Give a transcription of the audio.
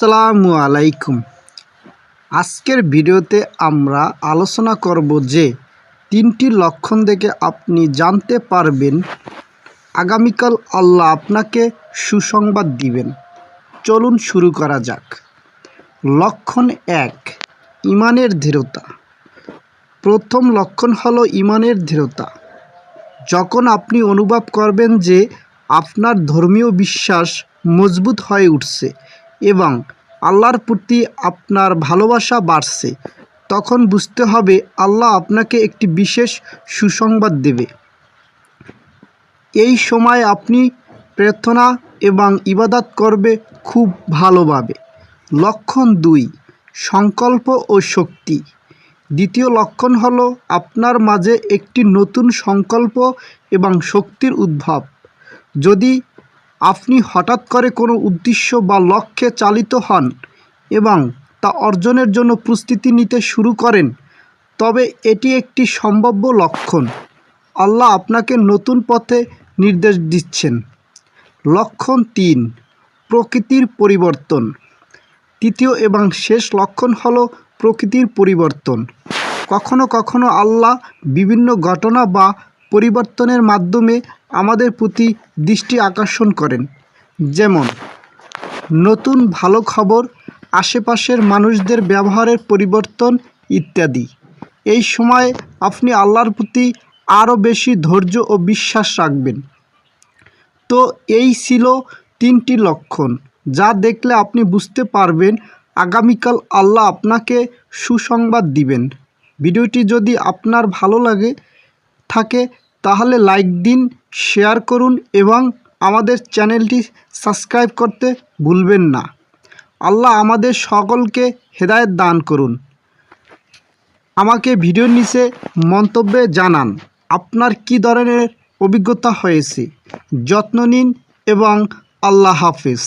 আসসালামু আলাইকুম। আজকের ভিডিওতে আমরা আলোচনা করব যে তিনটি লক্ষণ দেখে আপনি জানতে পারবেন। আগামীকাল আল্লাহ আপনাকে সুসংবাদ দিবেন। চলুন শুরু করা যাক। লক্ষণ এক, ইমানের দৃঢ়তা। প্রথম লক্ষণ হলো ইমানের দৃঢ়তা। যখন আপনি অনুভব করবেন যে আপনার ধর্মীয় বিশ্বাস মজবুত হয়ে উঠছে এবং আল্লাহর প্রতি আপনার ভালোবাসা বাড়ছে, তখন বুঝতে হবে আল্লাহ আপনাকে একটি বিশেষ সুসংবাদ দেবে। এই সময় আপনি প্রার্থনা এবং ইবাদত করবে খুব ভালোভাবে। লক্ষণ দুই, সংকল্প ও শক্তি। দ্বিতীয় লক্ষণ হলো আপনার মাঝে একটি নতুন সংকল্প এবং শক্তির উদ্ভব। যদি আপনি হঠাৎ করে কোনো উদ্দেশ্য বা লক্ষ্যে চালিত হন এবং তা অর্জনের জন্য প্রস্তুতি নিতে শুরু করেন, তবে এটি একটি সম্ভাব্য লক্ষণ। আল্লাহ আপনাকে নতুন পথে নির্দেশ দিচ্ছেন। লক্ষণ তিন, প্রকৃতির পরিবর্তন। তৃতীয় এবং শেষ লক্ষণ হল প্রকৃতির পরিবর্তন। কখনো কখনো আল্লাহ বিভিন্ন ঘটনা বা পরিবর্তনের মাধ্যমে আমাদের প্রতি দৃষ্টি আকর্ষণ করেন। যেমন, নতুন ভালো খবর, আশেপাশের মানুষদের ব্যবহারের পরিবর্তন ইত্যাদি। এই সময় আপনি আল্লাহর প্রতি আরও বেশি ধৈর্য ও বিশ্বাস রাখবেন। তো এই ছিল তিনটি লক্ষণ, যা দেখলে আপনি বুঝতে পারবেন আগামীকাল আল্লাহ আপনাকে সুসংবাদ দিবেন। ভিডিওটি যদি আপনার ভালো লাগে থাকে, তাহলে লাইক দিন শেয়ার করুন এবং আমাদের চ্যানেলটি সাবস্ক্রাইব করতে ভুলবেন না। আল্লাহ আমাদের সকলকে হেদায়েত দান করুন। আমাকে ভিডিওর নিচে মন্তব্যে জানান, আপনার কি ধরনের অভিজ্ঞতা হয়েছে? যত্ন নিন এবং আল্লাহ হাফিজ।